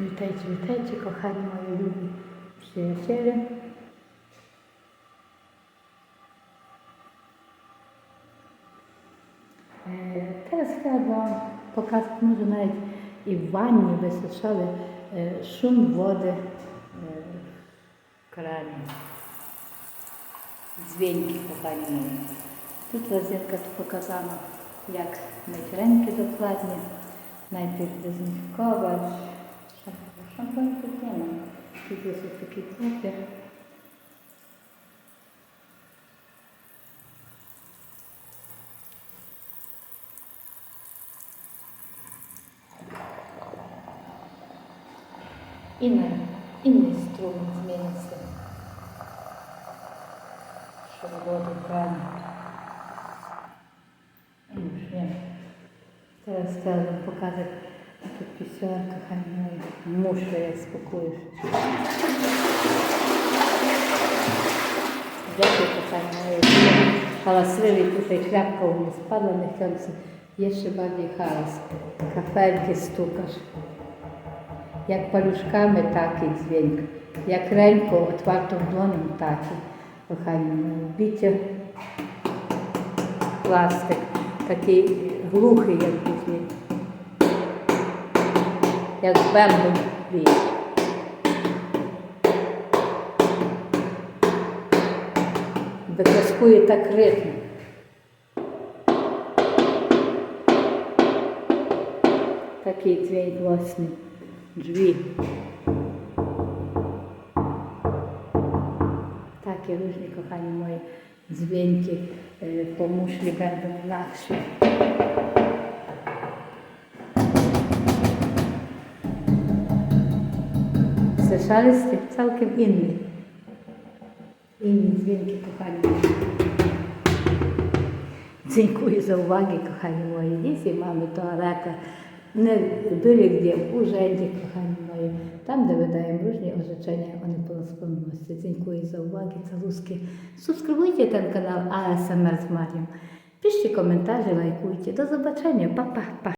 Witajcie, witajcie, kochani moi ludzie przyjaciele. E, teraz chciałabym pokazać może nawet i w wannie e, szum wody e, w kranie. Dźwięki, kochani moi. tu pokazano, jak myć rękę dokładnie. Najpierw dezynfikować, А там тема. Тут є ось такий клапір. І на інний струм зміниться, щоб воду правильно. Зараз треба показати тут пісюарка, хай мой мушка, як спокоїш. Дякую, кохання Халасливий, тут і шляпка у мене спадла, не хтось. Є ще бабі халас. Кафельки стукаш. Як палюшками, так і дзвінк. Як ренько, отвартом доном, так і. Кохання моє. Бітя пластик, такий глухий, як кухні як в певному віці. Викласкує так ритм. Такий твій власний дві. Так, я różni kochani moi dźwięki pomóż mi będą naszych. słyszeliście? Całkiem inny. Inni dźwięki, kochani. Dziękuję za uwagę, kochani moi. Dzisiaj mamy toaletę. Nie byli gdzie, w urzędzie, kochani moi. Tam, gdzie wydają różne orzeczenia o niepełnosprawności. Dziękuję za uwagę, całuski. Subskrybujcie ten kanał ASMR z Marią. Piszcie komentarze, lajkujcie. Do zobaczenia. Pa, pa, pa.